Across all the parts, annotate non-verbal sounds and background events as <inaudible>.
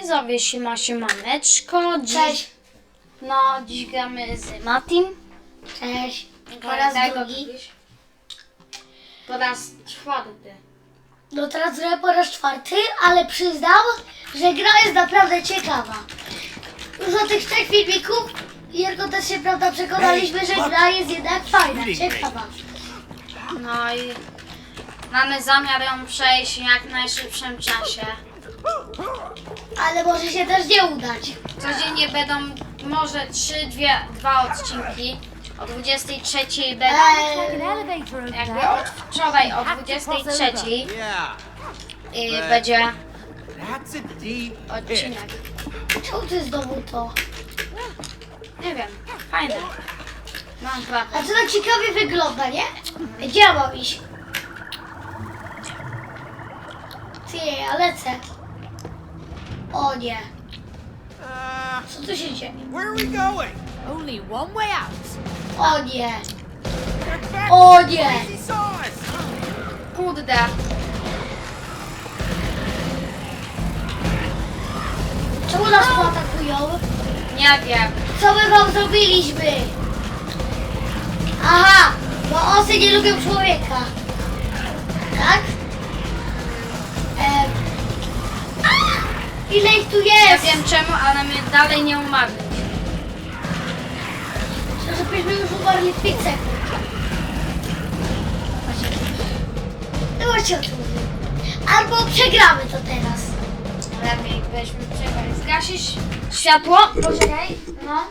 Widzowie, siema, siemaneczko. Dziś, Cześć. No, dziś gramy z Matim. Cześć. Po raz drugi. Po raz czwarty. No teraz zrobię po raz czwarty, ale przyznam, że gra jest naprawdę ciekawa. Już od tych trzech filmików Jerko też się prawda przekonaliśmy, że gra jest jednak fajna, ciekawa. No i mamy zamiar ją przejść w jak najszybszym czasie. Ale może się też nie udać. Codziennie będą może trzy, dwie, dwa odcinki. O 23 będą. Eee, Jakby od wczoraj o 23 Yeah, i będzie odcinek. czemu to jest znowu to? Nie wiem, fajne. Mam prawdę. A to tak ciekawie wygląda, nie? Gdzie ja mam iść? Ty, ja lecę. O nie, Uh, co tu się dzieje? where are we going? Only one way out. O nie, back. o nie. He saw us. Kurde. Czemu nas poatakują? Nie wiem. Co my wam zrobiliśmy? Aha, bo osy nie lubią człowieka. Tak? Ile ich tu Nie jest? wiem czemu, ale my dalej nie umarli. Żebyśmy już umarli w 5 sekund. Właśnie. No właśnie o tym mówię. Albo przegramy to teraz. Lepiej byśmy przegrali. Zgasisz światło? Poczekaj. No.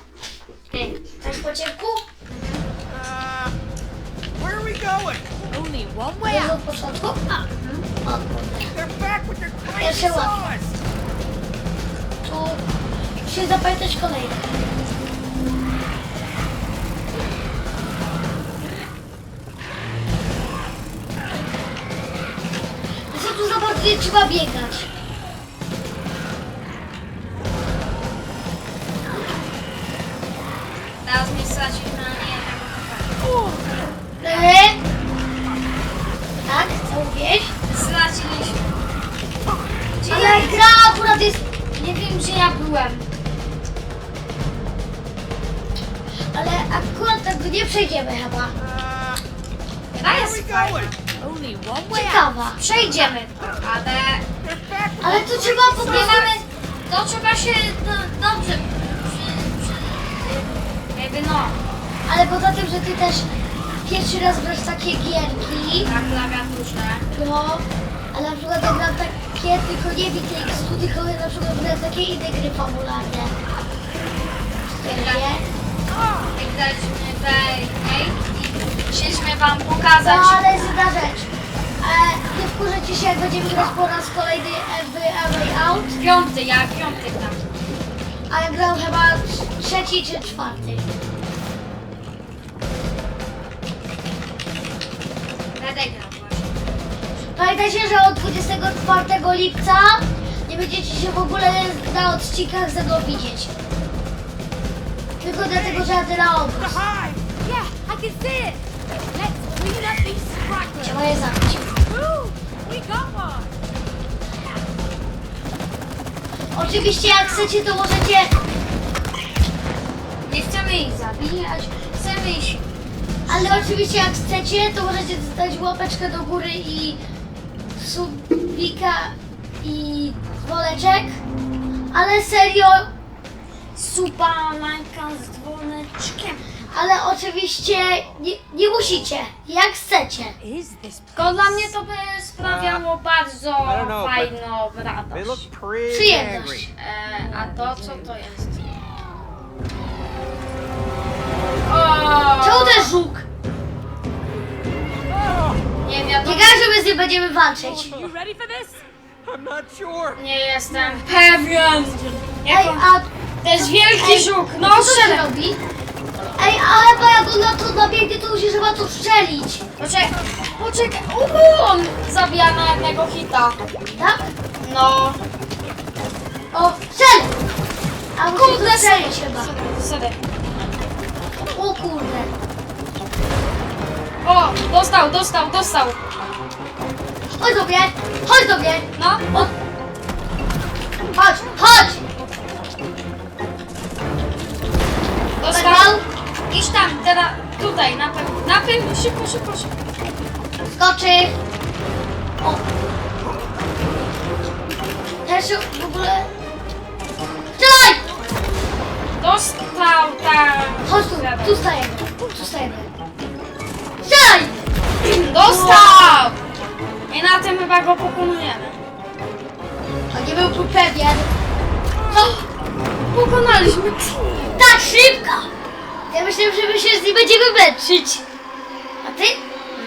Ej, tak po ciemku? Uh, where are we going? Only one way out. początku? Kurde. They're back with their crazy us. Muszę zapamiętać kolejne. Za bardzo nie trzeba biegać? Chyba. Are jest fajna. going? Only one way out. Ciekawa. Przejdziemy to, ale Ale tu trzeba saw nie mamy... To trzeba się do, dobrze... Przy, przy, jakby no, Ale poza tym, że ty też pierwszy raz grasz takie gierki, na klawiaturze. no, ale na przykład ja gram takie, tylko nie Vitexu, tylko na przykład gram takie inne gry fabularne. Nie? Tej, tej i chcieliśmy wam pokazać... No, ale jest jedna rzecz. E, nie wkurzycie się, jak będziemy grać po raz kolejny w A Way Out, Piąty, ja piąty tam. a ja gram chyba trzeci czy czwarty. Będę grał właśnie. Pamiętajcie, że od 24 lipca nie będziecie się w ogóle na odcinkach ze mną widzieć. Tylko dlatego, że jadę na obóz. Yeah, I can see it. Let's clean up these stragglers. Trzeba je zabić. Woo! We got one. Oczywiście jak chcecie, to możecie... Nie chcemy ich zabijać, chcemy ich... Ale oczywiście jak chcecie, to możecie dać łapeczkę do góry i subika i dzwoneczek. Ale serio, Supa, lańka z dzwoneczkiem. ale oczywiście nie, nie musicie. Jak chcecie. Tylko dla mnie to by sprawiało bardzo don't know, but fajną They radość. Przyjemność. E, a to co to jest? O, Czemu też żuk? nie wiadomo. Nie każdy my z nim będziemy walczyć. You ready for this? I'm not sure. Nie jestem pewien. Ej, Jaką... a To jest wielki żuk. co No to się strzelę. robi? Ej, ale bo jak on na to nabiegnie, to musisz chyba to strzelić. Poczekaj, poczekaj. Uuu, on zabija na jednego hita. Tak? No. O, strzel! A Kurde, to strzelić chyba. Sorry. O kurde. O, dostał, dostał, dostał. Chodź do mnie, chodź do mnie. No, Chodź, chodź! Dostał. Idź tam, teraz tutaj, na pewno. Na pewno, szybko, szybko, szybko. Skoczy! O! Też w ogóle... Strzelaj! Dostał tam. Chodź tu, tu stajemy, tu stajemy. Strzelaj! Dostał! I na tym chyba go pokonujemy. To nie był tu pewien. Co? Pokonaliśmy. Tak szybko! Ja myślałem, że my się z nim będziemy męczyć. A ty?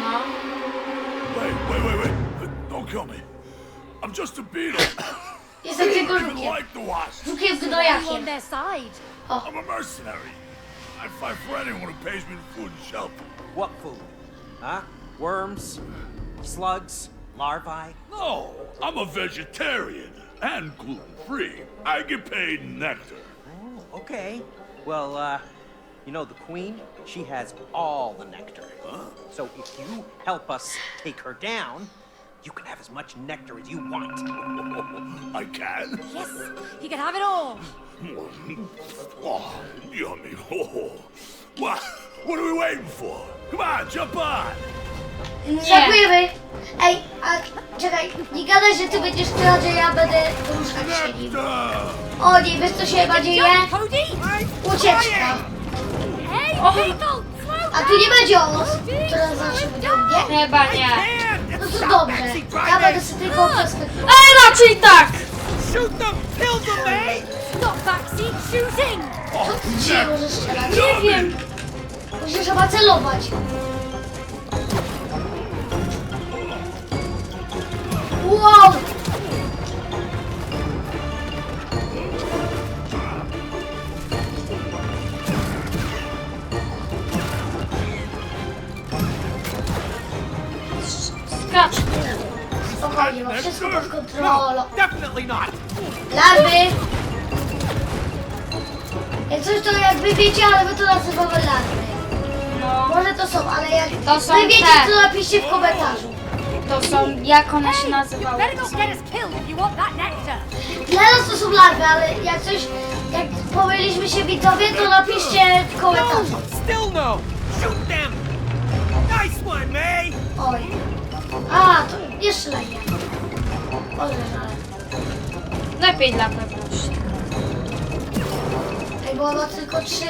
No. Wait, wait, wait, wait. Don't kill me. I'm just a beetle. Jestem tylko Even żukiem. like the wasp. Żukiem on gnojakiem. their side. I'm a mercenary. I fight for anyone who pays me with food and shelter. What food? Huh? Worms? Slugs? Larvae? No, I'm a vegetarian and gluten free. I get paid nectar. Oh, okay. Well, uh, you know, the queen, she has all the nectar. So if you help us take her down, you can have as much nectar as you want. <laughs> I can. Yes, he can have it all. <laughs> Oh, yummy. Oh. <laughs> What? What are we waiting for? Come on, jump on. Nie. Dziękujemy. Ej, a czekaj, nie gadaj, że ty będziesz teraz, że ja będę w łóżkach siedził. O nie, wiesz co się chyba dzieje? Ucieczka. Oh. slow A tu nie będzie os, która zawsze będzie. Chyba nie. No to dobrze. Ja będę sobie tylko perspektywę. Ej, raczej tak! Shoot them! Kill them? Stop backseat shooting! Co ty dzisiaj możesz strzelać? Nie wiem. Musisz chyba celować. Definitely not! Larwy! Jak coś to jak wy wiecie, ale my to nazywamy larwy. No, Może to są, ale jak To są wy wiecie, te. to napiszcie w komentarzu. to są, jak one się nazywały? Better not get us killed if you want that nectar. Dla nas to są larwy, ale jak coś, jak pomyliliśmy się widzowie, to napiszcie w komentarzu. Still no! Shoot them! Nice one, May! Oj. A, to jeszcze lepiej. Boże, ale... Lepiej dla pewności. Ej, bo ma tylko trzy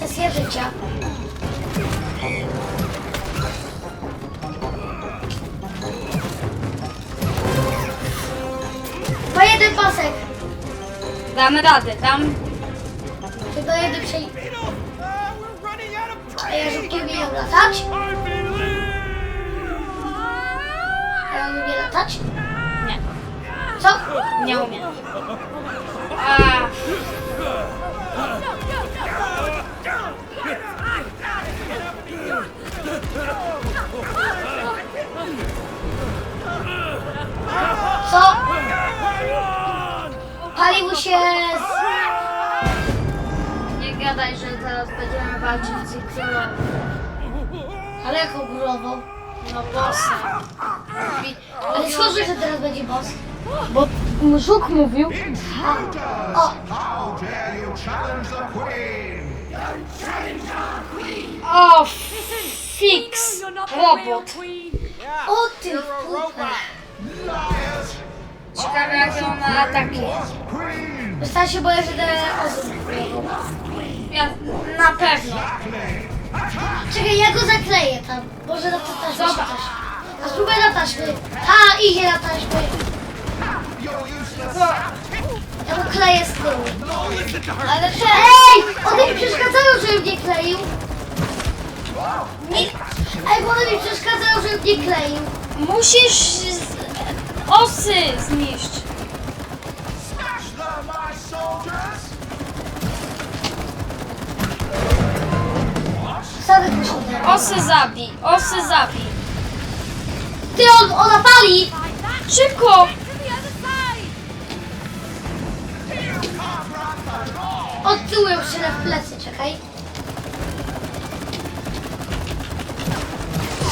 sesje życia. Ma jeden pasek. Damy radę, dam. Tylko jeden przej... A ja żółkiem umiem latać? Ja umiem latać? Co? nie umiem. A, Co? Pali mu się z... nie gadaj, że teraz będziemy walczyć z królową. Ale jaką królową? No bossa. Ale skąd, że teraz będzie boss? Bo żuk mówił. O, fix. Robot. o ty a! Liars! Ciekawe jakie on ma ataki. Wystarczy się boję, że te osób. Ja, na pewno. Czekaj, ja go zakleję tam. Może na taśmę Zobacz. coś. A spróbuję na taśmy. Ha, idzie na taśmę. Ja mu kleję z tyłu. Ale te, Ej! One mi przeszkadzają, żebym nie kleił. nie, Ej, bo one mi przeszkadzają, żebym nie kleił. musisz z, osy zniszczyć. Osy zabij, osy zabij. Ty, on, ona pali! Szybko! Odtyłem się na plecy, czekaj.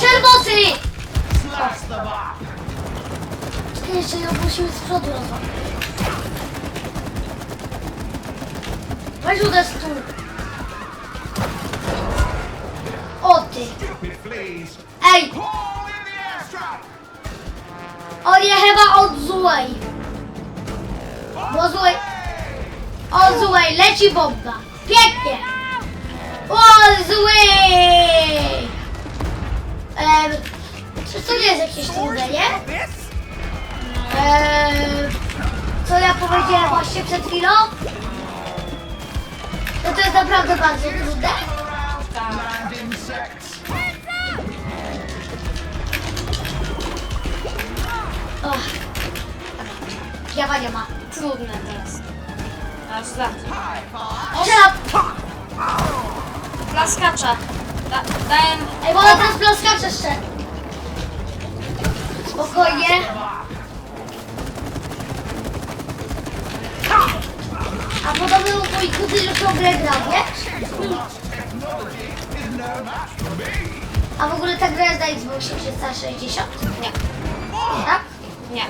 Czerwony! Czekaj, jeszcze ją musimy z przodu rozwalić. Weź uderz tu. O ty. Ej! On je chyba od złej. Bo złej... Od złej, leci bomba. Pięknie. O, zły! Ehm, czy to nie jest jakieś trudne, nie? Ehm, co ja powiedziałem właśnie przed chwilą? No to jest naprawdę bardzo trudne. Och. Działania ma. Trudne teraz. Za. Plaskacza. Da, daję... Ej, bo ona teraz plaskacz jeszcze. Spokojnie. A podobno mój kuty już tą grę grał, wiesz? A w ogóle ta gra jest na Xboxie 360? Nie. Tak? Nie.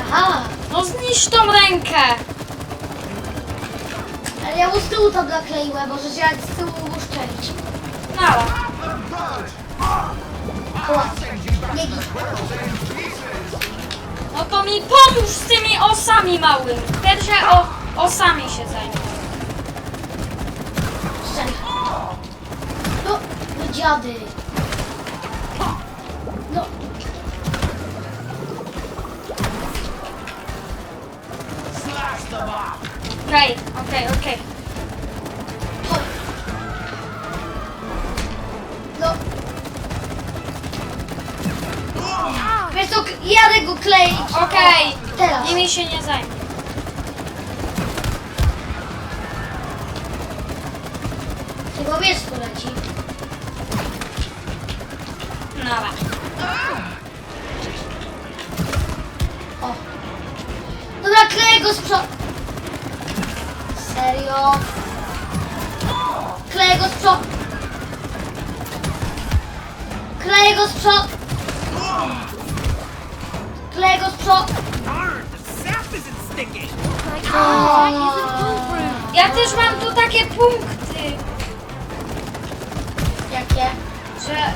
Aha. No zniszcz tą rękę! Ale ja mu z tyłu to nakleiłem, może się jak z tyłu uszczelić. Nara. Ła. Nie git. No to mi pomóż z tymi osami małymi. Pierwsze o, osami się zajmę. Szczeli. No, no dziady. No. Slash them up. Okej, okej, okej. No. Wiesz co, jadę go kleić. Okej. Teraz. Nimi się nie zajmę. Chyba wiesz, co leci. Nara. O. Dobra, kleję go z przodu. Serio? Kleję go z przodu. Kleję go z przodu. Kleję go z przodu. Ja też mam tu takie punkty, Jakie? że...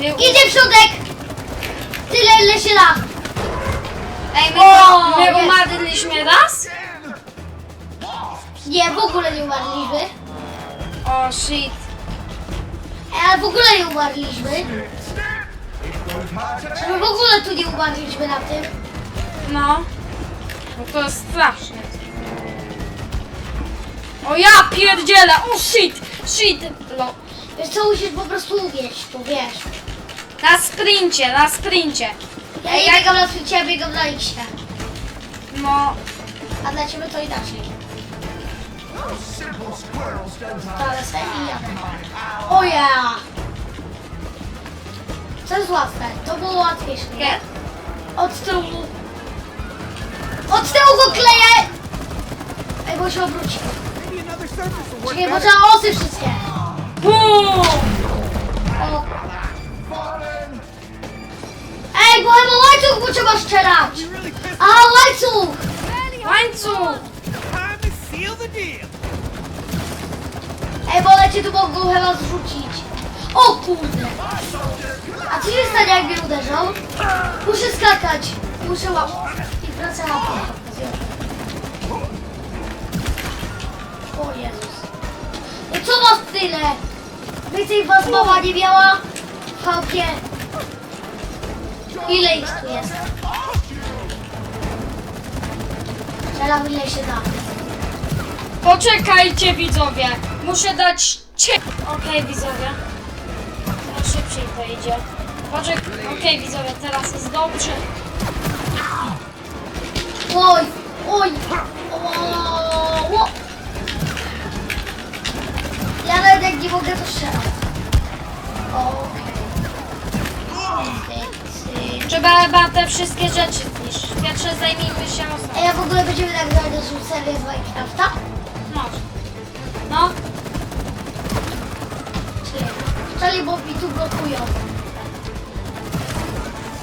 Nie, Idzie przodek! Tyle, ile się da. Ej, my, O, my jest. umarliśmy raz? Nie, w ogóle nie umarliśmy. O, shit. Ej, Ale w ogóle nie umarliśmy. Żeby w ogóle tu nie umarliśmy na tym. No. No to jest straszne. O ja pierdzielę! O shit! Shit! No. Wiesz co, musisz po prostu uwieść, tu wiesz. Na sprincie, na sprincie. Ja nie biegam na swecie, ja biegam na X. No. A dla ciebie to inaczej. To ale sobie i jadę. O ja! Co jest łatwe? To było łatwiejsze, nie? Od tyłu. Od tyłu go kleję! Ej, bo się obróci. Czekaj, bo trzeba osy wszystkie. Bum! O. Ej, bo chyba łańcuch mu trzeba strzelać! A, łańcuch! Łańcuch! Ej, bo one cię tu mogą chyba zrzucić. O kurde! A co się stanie, jak mnie uderzą? Muszę skakać. Muszę łapać. I wracę łapać. O Jezus. No co was tyle? Więcej was mama nie miała? W chałupie. Ile ich tu jest? Strzelam ile się da. Poczekajcie widzowie. Muszę dać cie... Okej widzowie. No szybciej to idzie. Poczek... Okej widzowie, teraz jest dobrze. Oj, oj, o, o. Ja nawet jak nie mogę to strzelam. Okej. Okay. Trzeba chyba te wszystkie rzeczy zniszczyć. Pierwsze zajmijmy się A osą. ja w ogóle będziemy nagrywać naszą serię z Minecrafta? Może. No. Czy Czyli bo mi tu blokują.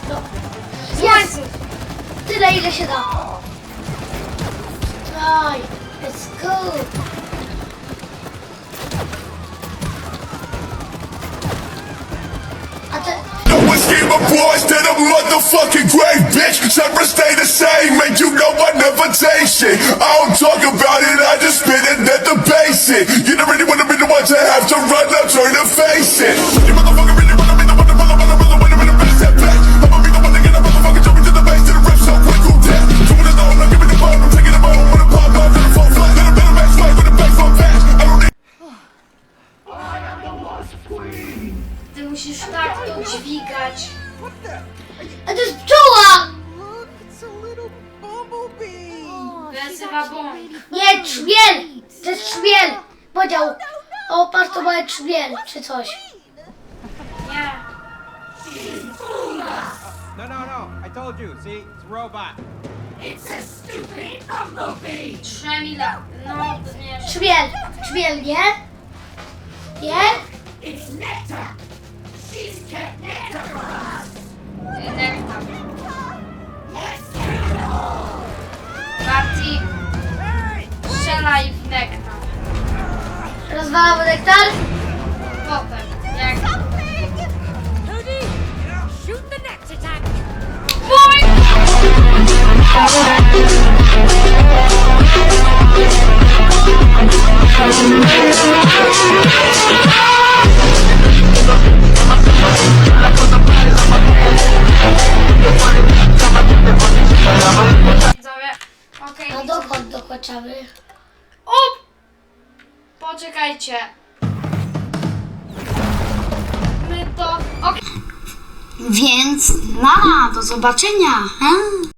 No. Łańcuch. tyle, ile się da. Daj, let's go. Boys to the motherfucking grave, bitch. Never stay the same, and you know I never take shit. I don't talk about it, I just spit it at the basic. You don't really wanna be the one to have to run up, turn and face it. Told you. See, it's a robot. Trzemila. No, nie. Trzmiel, trzmiel, nie? Nie? Nektar. Barty. Strzelaj w nektar. Rozwalamy nektar? No dokąd dokończamy? O! Poczekajcie. My to... Okej. Więc, na, do zobaczenia. He?